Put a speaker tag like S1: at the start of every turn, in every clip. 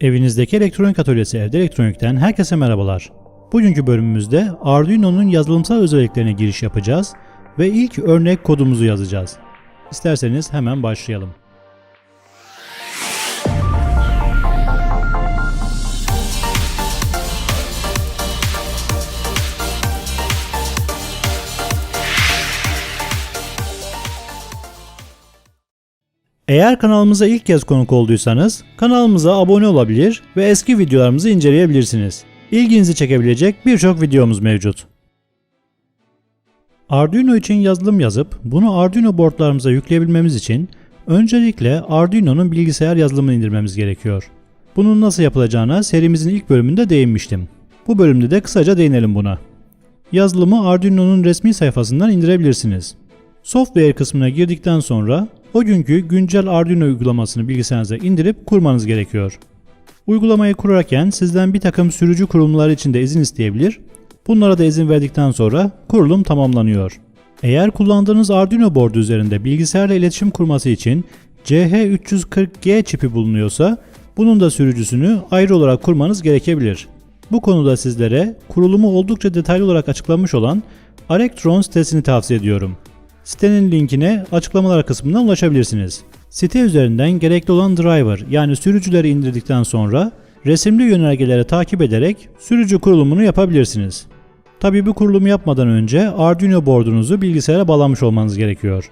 S1: Evinizdeki elektronik atölyesi Evde Elektronik'ten herkese merhabalar. Bugünkü bölümümüzde Arduino'nun yazılımsal özelliklerine giriş yapacağız ve ilk örnek kodumuzu yazacağız. İsterseniz hemen başlayalım. Eğer kanalımıza ilk kez konuk olduysanız kanalımıza abone olabilir ve eski videolarımızı inceleyebilirsiniz. İlginizi çekebilecek birçok videomuz mevcut. Arduino için yazılım yazıp bunu Arduino boardlarımıza yükleyebilmemiz için öncelikle Arduino'nun bilgisayar yazılımını indirmemiz gerekiyor. Bunun nasıl yapılacağına serimizin ilk bölümünde değinmiştim. Bu bölümde de kısaca değinelim buna. Yazılımı Arduino'nun resmi sayfasından indirebilirsiniz. Software kısmına girdikten sonra o günkü güncel Arduino uygulamasını bilgisayarınıza indirip kurmanız gerekiyor. Uygulamayı kurarken sizden bir takım sürücü kurulumları için de izin isteyebilir. Bunlara da izin verdikten sonra kurulum tamamlanıyor. Eğer kullandığınız Arduino board üzerinde bilgisayarla iletişim kurması için CH340G çipi bulunuyorsa bunun da sürücüsünü ayrı olarak kurmanız gerekebilir. Bu konuda sizlere kurulumu oldukça detaylı olarak açıklanmış olan Arectron sitesini tavsiye ediyorum. Sitenin linkine açıklamalar kısmından ulaşabilirsiniz. Site üzerinden gerekli olan driver yani sürücüleri indirdikten sonra resimli yönergeleri takip ederek sürücü kurulumunu yapabilirsiniz. Tabi bu kurulumu yapmadan önce Arduino boardunuzu bilgisayara bağlamış olmanız gerekiyor.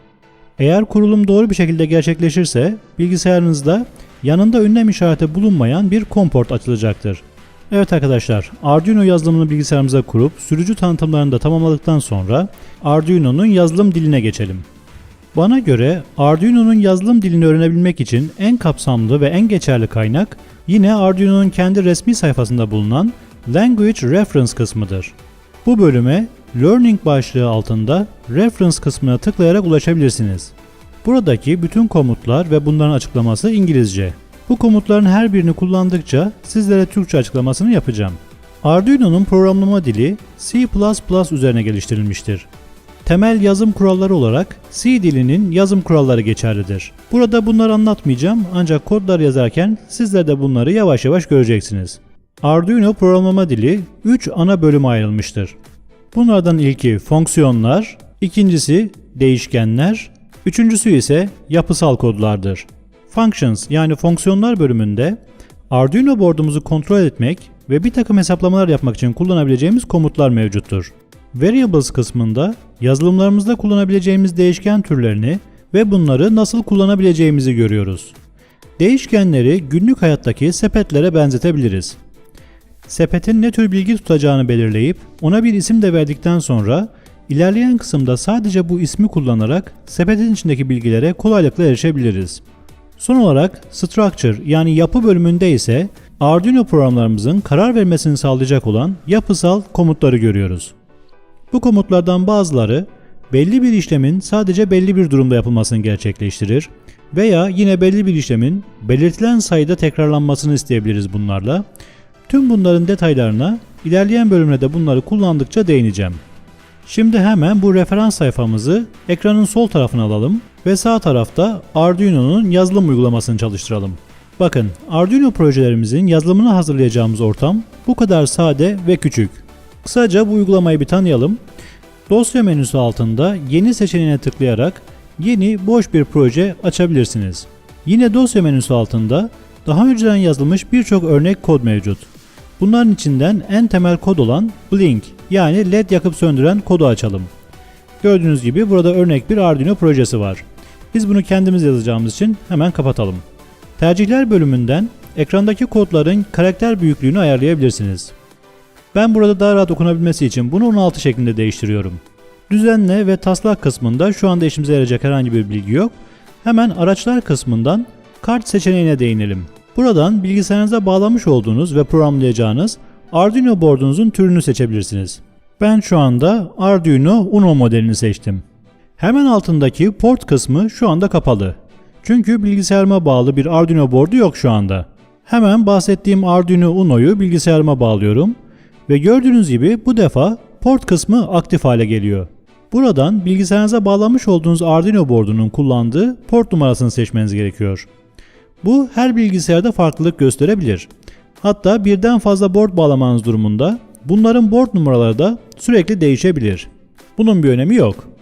S1: Eğer kurulum doğru bir şekilde gerçekleşirse bilgisayarınızda yanında ünlem işareti bulunmayan bir komport açılacaktır. Evet arkadaşlar, Arduino yazılımını bilgisayarımıza kurup sürücü tanıtımlarını da tamamladıktan sonra Arduino'nun yazılım diline geçelim. Bana göre Arduino'nun yazılım dilini öğrenebilmek için en kapsamlı ve en geçerli kaynak yine Arduino'nun kendi resmi sayfasında bulunan Language Reference kısmıdır. Bu bölüme Learning başlığı altında Reference kısmına tıklayarak ulaşabilirsiniz. Buradaki bütün komutlar ve bunların açıklaması İngilizce. Bu komutların her birini kullandıkça sizlere Türkçe açıklamasını yapacağım. Arduino'nun programlama dili C++ üzerine geliştirilmiştir. Temel yazım kuralları olarak C dilinin yazım kuralları geçerlidir. Burada bunları anlatmayacağım ancak kodlar yazarken sizler de bunları yavaş yavaş göreceksiniz. Arduino programlama dili 3 ana bölüme ayrılmıştır. Bunlardan ilki fonksiyonlar, ikincisi değişkenler, üçüncüsü ise yapısal kodlardır. Functions yani fonksiyonlar bölümünde Arduino board'umuzu kontrol etmek ve bir takım hesaplamalar yapmak için kullanabileceğimiz komutlar mevcuttur. Variables kısmında yazılımlarımızda kullanabileceğimiz değişken türlerini ve bunları nasıl kullanabileceğimizi görüyoruz. Değişkenleri günlük hayattaki sepetlere benzetebiliriz. Sepetin ne tür bilgi tutacağını belirleyip ona bir isim de verdikten sonra ilerleyen kısımda sadece bu ismi kullanarak sepetin içindeki bilgilere kolaylıkla erişebiliriz. Son olarak Structure yani yapı bölümünde ise Arduino programlarımızın karar vermesini sağlayacak olan yapısal komutları görüyoruz. Bu komutlardan bazıları belli bir işlemin sadece belli bir durumda yapılmasını gerçekleştirir veya yine belli bir işlemin belirtilen sayıda tekrarlanmasını isteyebiliriz bunlarla. Tüm bunların detaylarına ilerleyen bölümde de bunları kullandıkça değineceğim. Şimdi hemen bu referans sayfamızı ekranın sol tarafına alalım ve sağ tarafta Arduino'nun yazılım uygulamasını çalıştıralım. Bakın Arduino projelerimizin yazılımını hazırlayacağımız ortam bu kadar sade ve küçük. Kısaca bu uygulamayı bir tanıyalım. Dosya menüsü altında yeni seçeneğine tıklayarak yeni boş bir proje açabilirsiniz. Yine dosya menüsü altında daha önceden yazılmış birçok örnek kod mevcut. Bunların içinden en temel kod olan Blink yani led yakıp söndüren kodu açalım. Gördüğünüz gibi burada örnek bir Arduino projesi var. Biz bunu kendimiz yazacağımız için hemen kapatalım. Tercihler bölümünden ekrandaki kodların karakter büyüklüğünü ayarlayabilirsiniz. Ben burada daha rahat okunabilmesi için bunu 16 şeklinde değiştiriyorum. Düzenle ve taslak kısmında şu anda işimize yarayacak herhangi bir bilgi yok. Hemen araçlar kısmından kart seçeneğine değinelim. Buradan bilgisayarınıza bağlamış olduğunuz ve programlayacağınız Arduino board'unuzun türünü seçebilirsiniz. Ben şu anda Arduino Uno modelini seçtim. Hemen altındaki port kısmı şu anda kapalı. Çünkü bilgisayarıma bağlı bir Arduino board'u yok şu anda. Hemen bahsettiğim Arduino Uno'yu bilgisayarıma bağlıyorum ve gördüğünüz gibi bu defa port kısmı aktif hale geliyor. Buradan bilgisayarınıza bağlanmış olduğunuz Arduino board'unun kullandığı port numarasını seçmeniz gerekiyor. Bu her bilgisayarda farklılık gösterebilir. Hatta birden fazla board bağlamanız durumunda bunların board numaraları da sürekli değişebilir. Bunun bir önemi yok.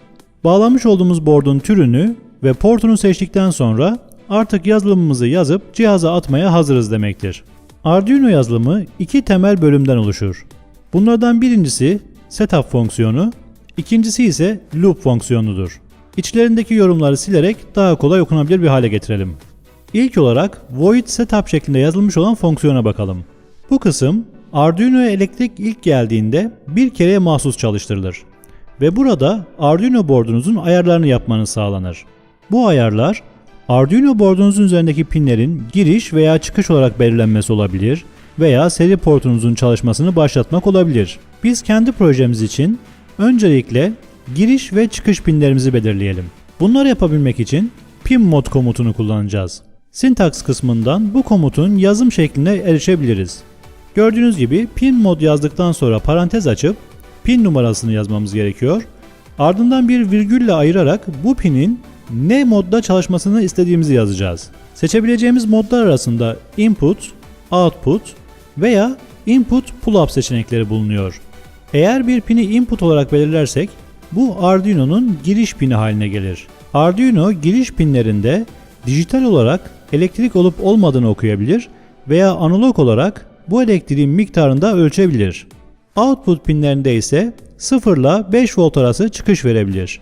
S1: Bağlamış olduğumuz board'un türünü ve portunu seçtikten sonra artık yazılımımızı yazıp cihaza atmaya hazırız demektir. Arduino yazılımı iki temel bölümden oluşur. Bunlardan birincisi setup fonksiyonu, ikincisi ise loop fonksiyonudur. İçlerindeki yorumları silerek daha kolay okunabilir bir hale getirelim. İlk olarak void setup şeklinde yazılmış olan fonksiyona bakalım. Bu kısım Arduino'ya elektrik ilk geldiğinde bir kereye mahsus çalıştırılır ve burada Arduino board'unuzun ayarlarını yapmanız sağlanır. Bu ayarlar Arduino board'unuzun üzerindeki pinlerin giriş veya çıkış olarak belirlenmesi olabilir veya seri portunuzun çalışmasını başlatmak olabilir. Biz kendi projemiz için öncelikle giriş ve çıkış pinlerimizi belirleyelim. Bunları yapabilmek için pin mod komutunu kullanacağız. Syntax kısmından bu komutun yazım şekline erişebiliriz. Gördüğünüz gibi pin mod yazdıktan sonra parantez açıp pin numarasını yazmamız gerekiyor. Ardından bir virgülle ayırarak bu pinin ne modda çalışmasını istediğimizi yazacağız. Seçebileceğimiz modlar arasında input, output veya input pull-up seçenekleri bulunuyor. Eğer bir pini input olarak belirlersek bu Arduino'nun giriş pini haline gelir. Arduino giriş pinlerinde dijital olarak elektrik olup olmadığını okuyabilir veya analog olarak bu elektriğin miktarını da ölçebilir. Output pinlerinde ise 0 ile 5 volt arası çıkış verebilir.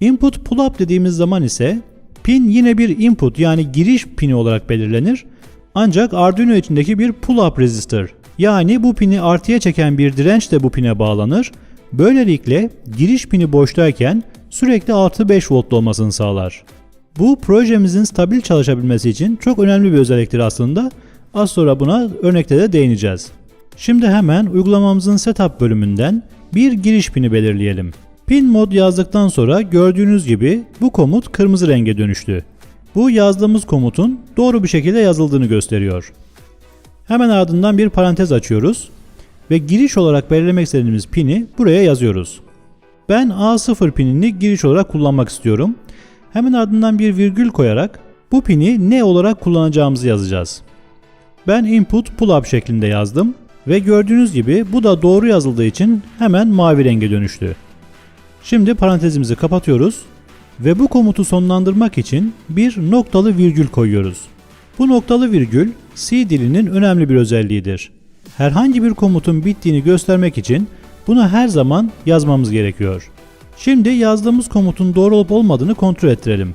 S1: Input pull-up dediğimiz zaman ise pin yine bir input yani giriş pini olarak belirlenir. Ancak Arduino içindeki bir pull-up resistor yani bu pini artıya çeken bir direnç de bu pine bağlanır. Böylelikle giriş pini boştayken sürekli artı 5 voltlu olmasını sağlar. Bu projemizin stabil çalışabilmesi için çok önemli bir özelliktir aslında. Az sonra buna örnekte de değineceğiz. Şimdi hemen uygulamamızın setup bölümünden bir giriş pini belirleyelim. Pin mod yazdıktan sonra gördüğünüz gibi bu komut kırmızı renge dönüştü. Bu yazdığımız komutun doğru bir şekilde yazıldığını gösteriyor. Hemen ardından bir parantez açıyoruz ve giriş olarak belirlemek istediğimiz pini buraya yazıyoruz. Ben A0 pinini giriş olarak kullanmak istiyorum. Hemen ardından bir virgül koyarak bu pini ne olarak kullanacağımızı yazacağız. Ben input pull-up şeklinde yazdım ve gördüğünüz gibi bu da doğru yazıldığı için hemen mavi renge dönüştü. Şimdi parantezimizi kapatıyoruz ve bu komutu sonlandırmak için bir noktalı virgül koyuyoruz. Bu noktalı virgül C dilinin önemli bir özelliğidir. Herhangi bir komutun bittiğini göstermek için bunu her zaman yazmamız gerekiyor. Şimdi yazdığımız komutun doğru olup olmadığını kontrol ettirelim.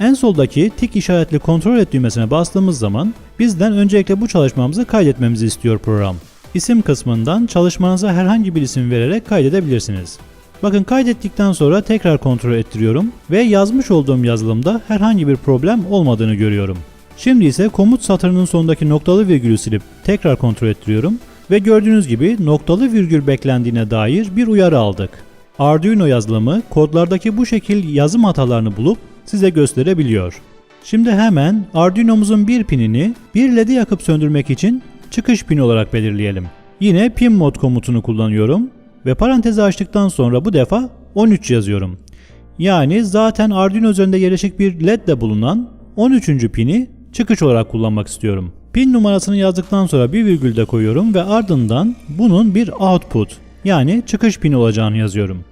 S1: En soldaki tik işaretli kontrol et düğmesine bastığımız zaman bizden öncelikle bu çalışmamızı kaydetmemizi istiyor program. İsim kısmından çalışmanıza herhangi bir isim vererek kaydedebilirsiniz. Bakın kaydettikten sonra tekrar kontrol ettiriyorum ve yazmış olduğum yazılımda herhangi bir problem olmadığını görüyorum. Şimdi ise komut satırının sonundaki noktalı virgülü silip tekrar kontrol ettiriyorum ve gördüğünüz gibi noktalı virgül beklendiğine dair bir uyarı aldık. Arduino yazılımı kodlardaki bu şekil yazım hatalarını bulup size gösterebiliyor. Şimdi hemen Arduino'muzun bir pinini bir LED'i yakıp söndürmek için çıkış pini olarak belirleyelim. Yine pin mod komutunu kullanıyorum ve parantezi açtıktan sonra bu defa 13 yazıyorum. Yani zaten Arduino üzerinde yerleşik bir LED de bulunan 13. pini çıkış olarak kullanmak istiyorum. Pin numarasını yazdıktan sonra bir virgül de koyuyorum ve ardından bunun bir output yani çıkış pini olacağını yazıyorum.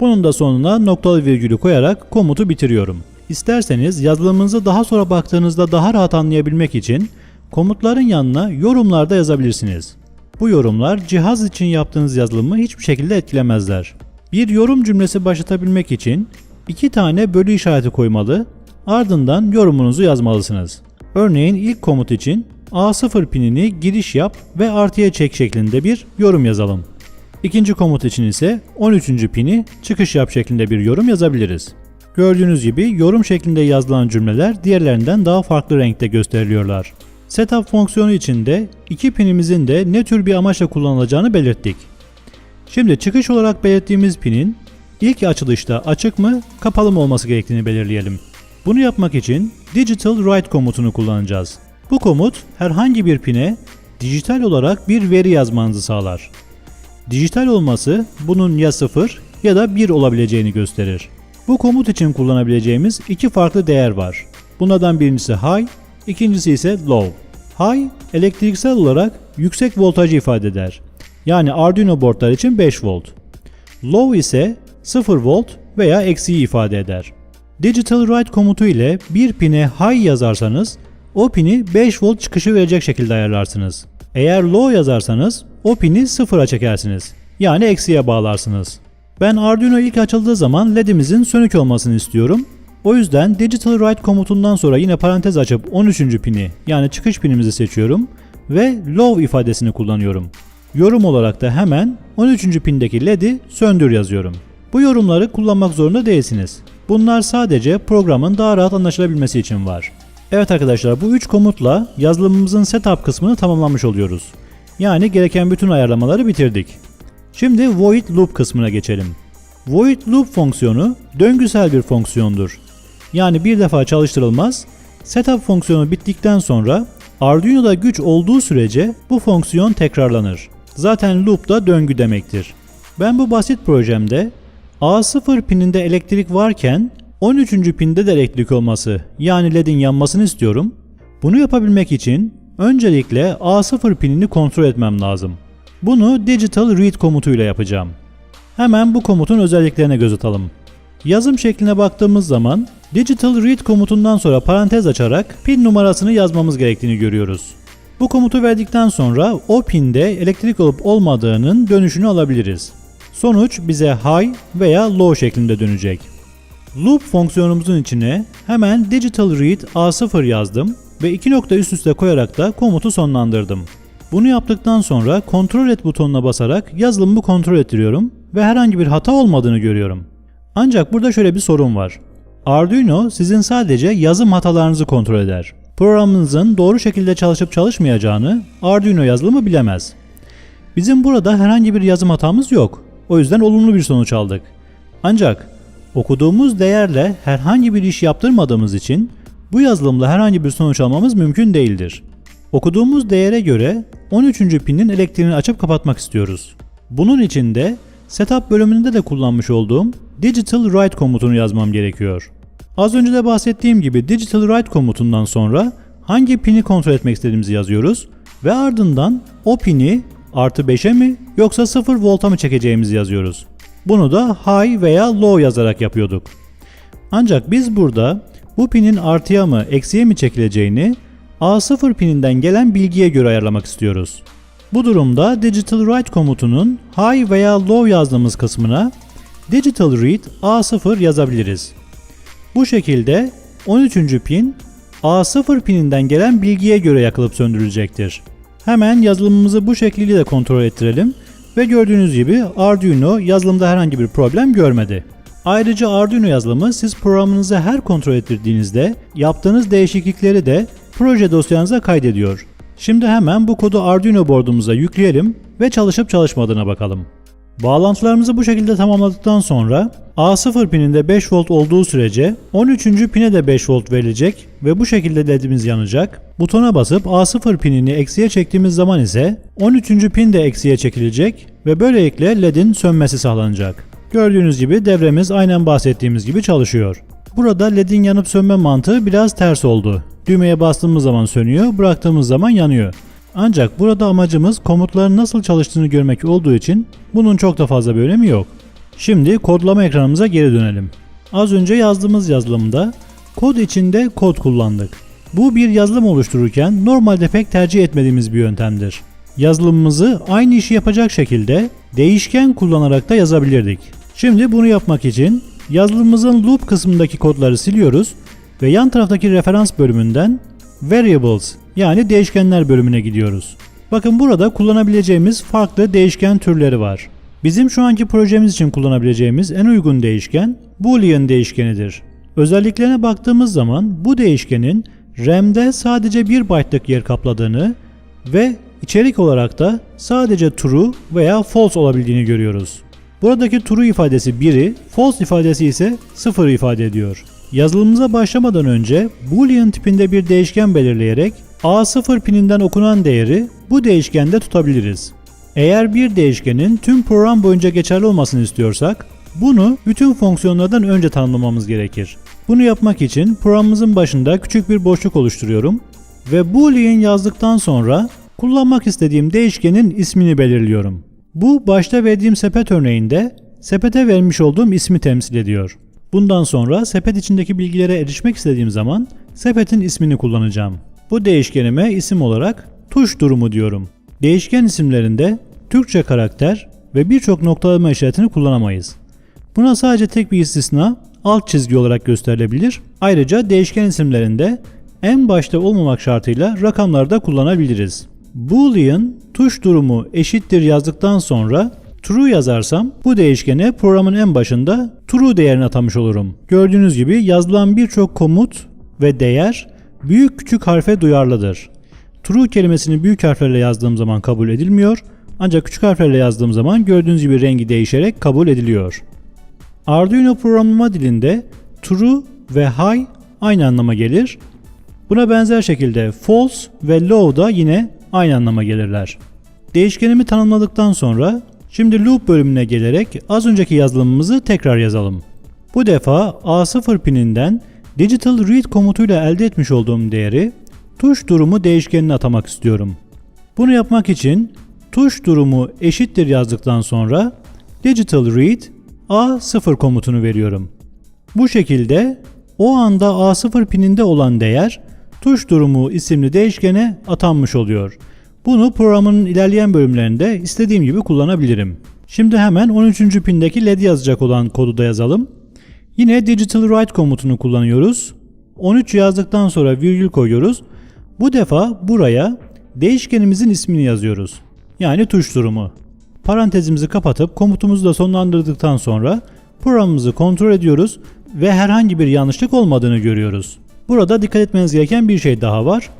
S1: Bunun da sonuna noktalı virgülü koyarak komutu bitiriyorum. İsterseniz yazılımınızı daha sonra baktığınızda daha rahat anlayabilmek için komutların yanına yorumlarda yazabilirsiniz. Bu yorumlar cihaz için yaptığınız yazılımı hiçbir şekilde etkilemezler. Bir yorum cümlesi başlatabilmek için iki tane bölü işareti koymalı, ardından yorumunuzu yazmalısınız. Örneğin ilk komut için A0 pinini giriş yap ve artıya çek şeklinde bir yorum yazalım. İkinci komut için ise 13. pini çıkış yap şeklinde bir yorum yazabiliriz. Gördüğünüz gibi yorum şeklinde yazılan cümleler diğerlerinden daha farklı renkte gösteriliyorlar. Setup fonksiyonu içinde iki pinimizin de ne tür bir amaçla kullanılacağını belirttik. Şimdi çıkış olarak belirttiğimiz pinin ilk açılışta açık mı, kapalı mı olması gerektiğini belirleyelim. Bunu yapmak için Digital Write komutunu kullanacağız. Bu komut herhangi bir pine dijital olarak bir veri yazmanızı sağlar. Dijital olması bunun ya 0 ya da 1 olabileceğini gösterir. Bu komut için kullanabileceğimiz iki farklı değer var. Bunlardan birincisi high, İkincisi ise low. High elektriksel olarak yüksek voltajı ifade eder. Yani Arduino boardlar için 5 volt. Low ise 0 volt veya eksiği ifade eder. Digital write komutu ile bir pine high yazarsanız o pini 5 volt çıkışı verecek şekilde ayarlarsınız. Eğer low yazarsanız o pini sıfıra çekersiniz. Yani eksiye bağlarsınız. Ben Arduino ilk açıldığı zaman LED'imizin sönük olmasını istiyorum. O yüzden Digital Write komutundan sonra yine parantez açıp 13. pini yani çıkış pinimizi seçiyorum ve low ifadesini kullanıyorum. Yorum olarak da hemen 13. pindeki LED'i söndür yazıyorum. Bu yorumları kullanmak zorunda değilsiniz. Bunlar sadece programın daha rahat anlaşılabilmesi için var. Evet arkadaşlar bu 3 komutla yazılımımızın setup kısmını tamamlamış oluyoruz. Yani gereken bütün ayarlamaları bitirdik. Şimdi void loop kısmına geçelim. Void loop fonksiyonu döngüsel bir fonksiyondur. Yani bir defa çalıştırılmaz, setup fonksiyonu bittikten sonra Arduino'da güç olduğu sürece bu fonksiyon tekrarlanır. Zaten loop da döngü demektir. Ben bu basit projemde A0 pininde elektrik varken 13. pinde de elektrik olması yani LED'in yanmasını istiyorum. Bunu yapabilmek için öncelikle A0 pinini kontrol etmem lazım. Bunu digital read komutuyla yapacağım. Hemen bu komutun özelliklerine göz atalım. Yazım şekline baktığımız zaman digital read komutundan sonra parantez açarak pin numarasını yazmamız gerektiğini görüyoruz. Bu komutu verdikten sonra o pinde elektrik olup olmadığının dönüşünü alabiliriz. Sonuç bize high veya low şeklinde dönecek. Loop fonksiyonumuzun içine hemen digital read A0 yazdım ve iki nokta üst üste koyarak da komutu sonlandırdım. Bunu yaptıktan sonra kontrol et butonuna basarak yazılımımı kontrol ettiriyorum ve herhangi bir hata olmadığını görüyorum. Ancak burada şöyle bir sorun var. Arduino sizin sadece yazım hatalarınızı kontrol eder. Programınızın doğru şekilde çalışıp çalışmayacağını Arduino yazılımı bilemez. Bizim burada herhangi bir yazım hatamız yok. O yüzden olumlu bir sonuç aldık. Ancak okuduğumuz değerle herhangi bir iş yaptırmadığımız için bu yazılımla herhangi bir sonuç almamız mümkün değildir. Okuduğumuz değere göre 13. pinin elektriğini açıp kapatmak istiyoruz. Bunun için de setup bölümünde de kullanmış olduğum digital write komutunu yazmam gerekiyor. Az önce de bahsettiğim gibi digital write komutundan sonra hangi pini kontrol etmek istediğimizi yazıyoruz ve ardından o pini artı 5'e mi yoksa 0 volta mı çekeceğimizi yazıyoruz. Bunu da high veya low yazarak yapıyorduk. Ancak biz burada bu pinin artıya mı eksiye mi çekileceğini A0 pininden gelen bilgiye göre ayarlamak istiyoruz. Bu durumda Digital Write komutunun high veya low yazdığımız kısmına Digital Read A0 yazabiliriz. Bu şekilde 13. pin A0 pininden gelen bilgiye göre yakılıp söndürülecektir. Hemen yazılımımızı bu şekliyle de kontrol ettirelim ve gördüğünüz gibi Arduino yazılımda herhangi bir problem görmedi. Ayrıca Arduino yazılımı siz programınızı her kontrol ettirdiğinizde yaptığınız değişiklikleri de proje dosyanıza kaydediyor. Şimdi hemen bu kodu Arduino board'umuza yükleyelim ve çalışıp çalışmadığına bakalım. Bağlantılarımızı bu şekilde tamamladıktan sonra A0 pininde 5 volt olduğu sürece 13. pine de 5 volt verilecek ve bu şekilde ledimiz yanacak. Butona basıp A0 pinini eksiye çektiğimiz zaman ise 13. pin de eksiye çekilecek ve böylelikle ledin sönmesi sağlanacak. Gördüğünüz gibi devremiz aynen bahsettiğimiz gibi çalışıyor. Burada ledin yanıp sönme mantığı biraz ters oldu. Düğmeye bastığımız zaman sönüyor, bıraktığımız zaman yanıyor. Ancak burada amacımız komutların nasıl çalıştığını görmek olduğu için bunun çok da fazla bir önemi yok. Şimdi kodlama ekranımıza geri dönelim. Az önce yazdığımız yazılımda kod içinde kod kullandık. Bu bir yazılım oluştururken normalde pek tercih etmediğimiz bir yöntemdir. Yazılımımızı aynı işi yapacak şekilde değişken kullanarak da yazabilirdik. Şimdi bunu yapmak için yazılımımızın loop kısmındaki kodları siliyoruz ve yan taraftaki referans bölümünden Variables yani değişkenler bölümüne gidiyoruz. Bakın burada kullanabileceğimiz farklı değişken türleri var. Bizim şu anki projemiz için kullanabileceğimiz en uygun değişken Boolean değişkenidir. Özelliklerine baktığımız zaman bu değişkenin RAM'de sadece 1 byte'lık yer kapladığını ve içerik olarak da sadece true veya false olabildiğini görüyoruz. Buradaki true ifadesi 1'i, false ifadesi ise 0'ı ifade ediyor. Yazılımımıza başlamadan önce boolean tipinde bir değişken belirleyerek A0 pininden okunan değeri bu değişkende tutabiliriz. Eğer bir değişkenin tüm program boyunca geçerli olmasını istiyorsak bunu bütün fonksiyonlardan önce tanımlamamız gerekir. Bunu yapmak için programımızın başında küçük bir boşluk oluşturuyorum ve boolean yazdıktan sonra kullanmak istediğim değişkenin ismini belirliyorum. Bu başta verdiğim sepet örneğinde sepete vermiş olduğum ismi temsil ediyor. Bundan sonra sepet içindeki bilgilere erişmek istediğim zaman sepetin ismini kullanacağım. Bu değişkenime isim olarak tuş durumu diyorum. Değişken isimlerinde Türkçe karakter ve birçok noktalama işaretini kullanamayız. Buna sadece tek bir istisna alt çizgi olarak gösterilebilir. Ayrıca değişken isimlerinde en başta olmamak şartıyla rakamları da kullanabiliriz. Boolean tuş durumu eşittir yazdıktan sonra true yazarsam bu değişkene programın en başında true değerini atamış olurum. Gördüğünüz gibi yazılan birçok komut ve değer büyük küçük harfe duyarlıdır. True kelimesini büyük harflerle yazdığım zaman kabul edilmiyor ancak küçük harflerle yazdığım zaman gördüğünüz gibi rengi değişerek kabul ediliyor. Arduino programlama dilinde true ve high aynı anlama gelir. Buna benzer şekilde false ve low da yine aynı anlama gelirler. Değişkenimi tanımladıktan sonra şimdi loop bölümüne gelerek az önceki yazılımımızı tekrar yazalım. Bu defa A0 pininden digital read komutuyla elde etmiş olduğum değeri tuş durumu değişkenine atamak istiyorum. Bunu yapmak için tuş durumu eşittir yazdıktan sonra digital read A0 komutunu veriyorum. Bu şekilde o anda A0 pininde olan değer tuş durumu isimli değişkene atanmış oluyor. Bunu programın ilerleyen bölümlerinde istediğim gibi kullanabilirim. Şimdi hemen 13. pindeki led yazacak olan kodu da yazalım. Yine digital write komutunu kullanıyoruz. 13 yazdıktan sonra virgül koyuyoruz. Bu defa buraya değişkenimizin ismini yazıyoruz. Yani tuş durumu. Parantezimizi kapatıp komutumuzu da sonlandırdıktan sonra programımızı kontrol ediyoruz ve herhangi bir yanlışlık olmadığını görüyoruz. Burada dikkat etmeniz gereken bir şey daha var.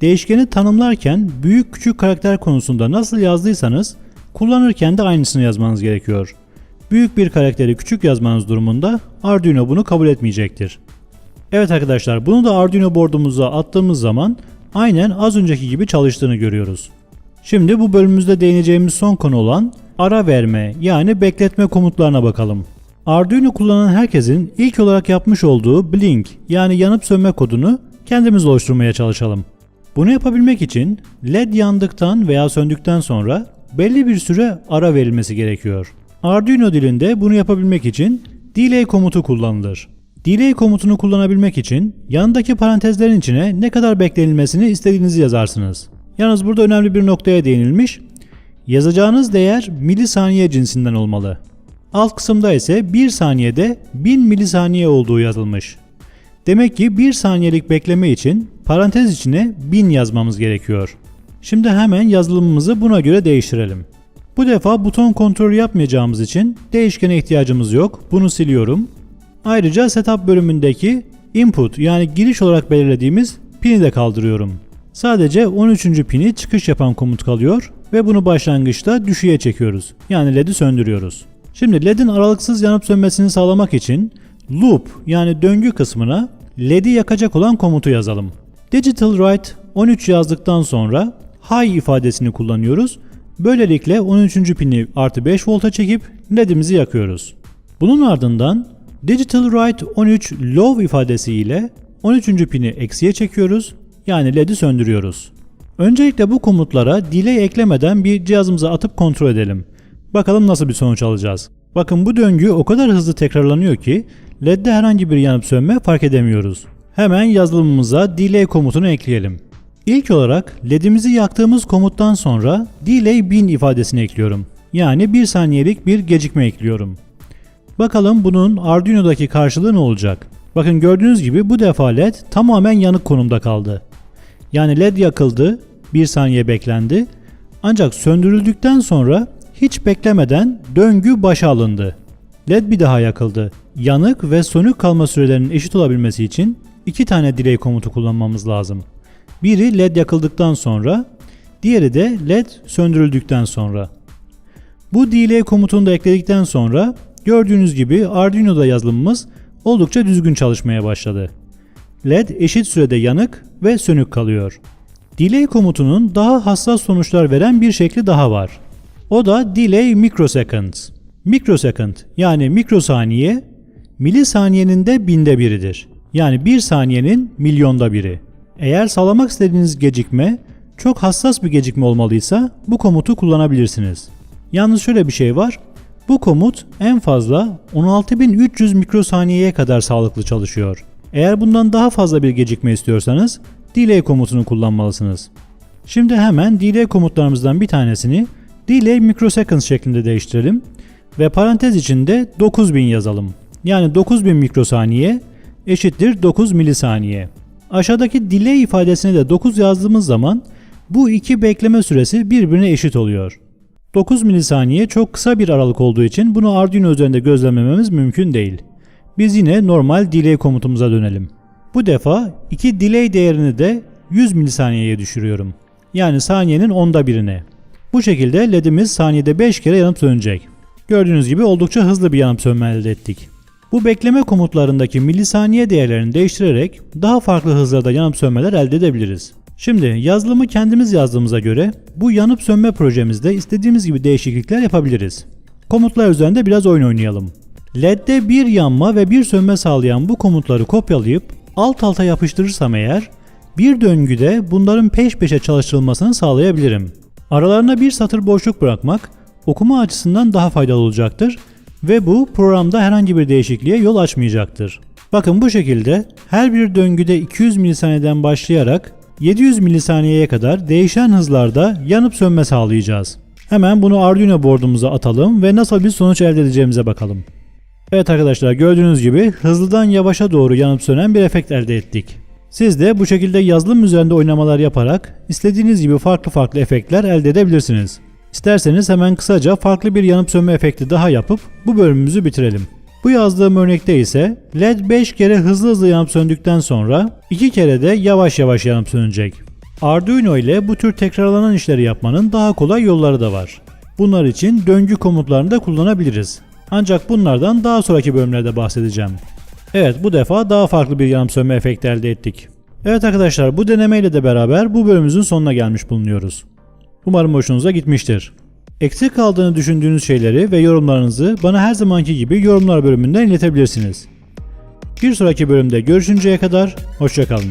S1: Değişkeni tanımlarken büyük küçük karakter konusunda nasıl yazdıysanız kullanırken de aynısını yazmanız gerekiyor. Büyük bir karakteri küçük yazmanız durumunda Arduino bunu kabul etmeyecektir. Evet arkadaşlar bunu da Arduino board'umuza attığımız zaman aynen az önceki gibi çalıştığını görüyoruz. Şimdi bu bölümümüzde değineceğimiz son konu olan ara verme yani bekletme komutlarına bakalım. Arduino kullanan herkesin ilk olarak yapmış olduğu blink yani yanıp sönme kodunu kendimiz oluşturmaya çalışalım. Bunu yapabilmek için led yandıktan veya söndükten sonra belli bir süre ara verilmesi gerekiyor. Arduino dilinde bunu yapabilmek için delay komutu kullanılır. Delay komutunu kullanabilmek için yanındaki parantezlerin içine ne kadar beklenilmesini istediğinizi yazarsınız. Yalnız burada önemli bir noktaya değinilmiş. Yazacağınız değer milisaniye cinsinden olmalı. Alt kısımda ise 1 saniyede 1000 milisaniye olduğu yazılmış. Demek ki 1 saniyelik bekleme için parantez içine 1000 yazmamız gerekiyor. Şimdi hemen yazılımımızı buna göre değiştirelim. Bu defa buton kontrolü yapmayacağımız için değişkene ihtiyacımız yok. Bunu siliyorum. Ayrıca setup bölümündeki input yani giriş olarak belirlediğimiz pini de kaldırıyorum. Sadece 13. pini çıkış yapan komut kalıyor ve bunu başlangıçta düşüğe çekiyoruz. Yani LED'i söndürüyoruz. Şimdi LED'in aralıksız yanıp sönmesini sağlamak için loop yani döngü kısmına LED'i yakacak olan komutu yazalım. Digital write 13 yazdıktan sonra high ifadesini kullanıyoruz. Böylelikle 13. pini artı 5 volta çekip LED'imizi yakıyoruz. Bunun ardından Digital write 13 low ifadesi ile 13. pini eksiye çekiyoruz yani LED'i söndürüyoruz. Öncelikle bu komutlara delay eklemeden bir cihazımıza atıp kontrol edelim. Bakalım nasıl bir sonuç alacağız. Bakın bu döngü o kadar hızlı tekrarlanıyor ki LED'de herhangi bir yanıp sönme fark edemiyoruz. Hemen yazılımımıza delay komutunu ekleyelim. İlk olarak LED'imizi yaktığımız komuttan sonra delay 1000 ifadesini ekliyorum. Yani 1 saniyelik bir gecikme ekliyorum. Bakalım bunun Arduino'daki karşılığı ne olacak? Bakın gördüğünüz gibi bu defa LED tamamen yanık konumda kaldı. Yani LED yakıldı, 1 saniye beklendi. Ancak söndürüldükten sonra hiç beklemeden döngü başa alındı. LED bir daha yakıldı. Yanık ve sönük kalma sürelerinin eşit olabilmesi için iki tane delay komutu kullanmamız lazım. Biri LED yakıldıktan sonra, diğeri de LED söndürüldükten sonra. Bu delay komutunu da ekledikten sonra gördüğünüz gibi Arduino'da yazılımımız oldukça düzgün çalışmaya başladı. LED eşit sürede yanık ve sönük kalıyor. Delay komutunun daha hassas sonuçlar veren bir şekli daha var. O da delay microseconds. Microsecond yani mikrosaniye milisaniyenin de binde biridir. Yani bir saniyenin milyonda biri. Eğer sağlamak istediğiniz gecikme çok hassas bir gecikme olmalıysa bu komutu kullanabilirsiniz. Yalnız şöyle bir şey var. Bu komut en fazla 16300 mikrosaniyeye kadar sağlıklı çalışıyor. Eğer bundan daha fazla bir gecikme istiyorsanız delay komutunu kullanmalısınız. Şimdi hemen delay komutlarımızdan bir tanesini delay microseconds şeklinde değiştirelim ve parantez içinde 9000 yazalım. Yani 9000 mikrosaniye eşittir 9 milisaniye. Aşağıdaki delay ifadesine de 9 yazdığımız zaman bu iki bekleme süresi birbirine eşit oluyor. 9 milisaniye çok kısa bir aralık olduğu için bunu Arduino üzerinde gözlemlememiz mümkün değil. Biz yine normal delay komutumuza dönelim. Bu defa iki delay değerini de 100 milisaniyeye düşürüyorum. Yani saniyenin onda birine. Bu şekilde ledimiz saniyede 5 kere yanıp sönecek. Gördüğünüz gibi oldukça hızlı bir yanıp sönme elde ettik. Bu bekleme komutlarındaki milisaniye değerlerini değiştirerek daha farklı hızlarda yanıp sönmeler elde edebiliriz. Şimdi yazılımı kendimiz yazdığımıza göre bu yanıp sönme projemizde istediğimiz gibi değişiklikler yapabiliriz. Komutlar üzerinde biraz oyun oynayalım. LED'de bir yanma ve bir sönme sağlayan bu komutları kopyalayıp alt alta yapıştırırsam eğer bir döngüde bunların peş peşe çalıştırılmasını sağlayabilirim. Aralarına bir satır boşluk bırakmak okuma açısından daha faydalı olacaktır ve bu programda herhangi bir değişikliğe yol açmayacaktır. Bakın bu şekilde her bir döngüde 200 milisaniyeden başlayarak 700 milisaniyeye kadar değişen hızlarda yanıp sönme sağlayacağız. Hemen bunu Arduino board'umuza atalım ve nasıl bir sonuç elde edeceğimize bakalım. Evet arkadaşlar gördüğünüz gibi hızlıdan yavaşa doğru yanıp sönen bir efekt elde ettik. Siz de bu şekilde yazılım üzerinde oynamalar yaparak istediğiniz gibi farklı farklı efektler elde edebilirsiniz. İsterseniz hemen kısaca farklı bir yanıp sönme efekti daha yapıp bu bölümümüzü bitirelim. Bu yazdığım örnekte ise LED 5 kere hızlı hızlı yanıp söndükten sonra 2 kere de yavaş yavaş yanıp sönecek. Arduino ile bu tür tekrarlanan işleri yapmanın daha kolay yolları da var. Bunlar için döngü komutlarını da kullanabiliriz. Ancak bunlardan daha sonraki bölümlerde bahsedeceğim. Evet bu defa daha farklı bir yanıp sönme efekti elde ettik. Evet arkadaşlar bu denemeyle de beraber bu bölümümüzün sonuna gelmiş bulunuyoruz. Umarım hoşunuza gitmiştir. Eksik kaldığını düşündüğünüz şeyleri ve yorumlarınızı bana her zamanki gibi yorumlar bölümünden iletebilirsiniz. Bir sonraki bölümde görüşünceye kadar hoşçakalın.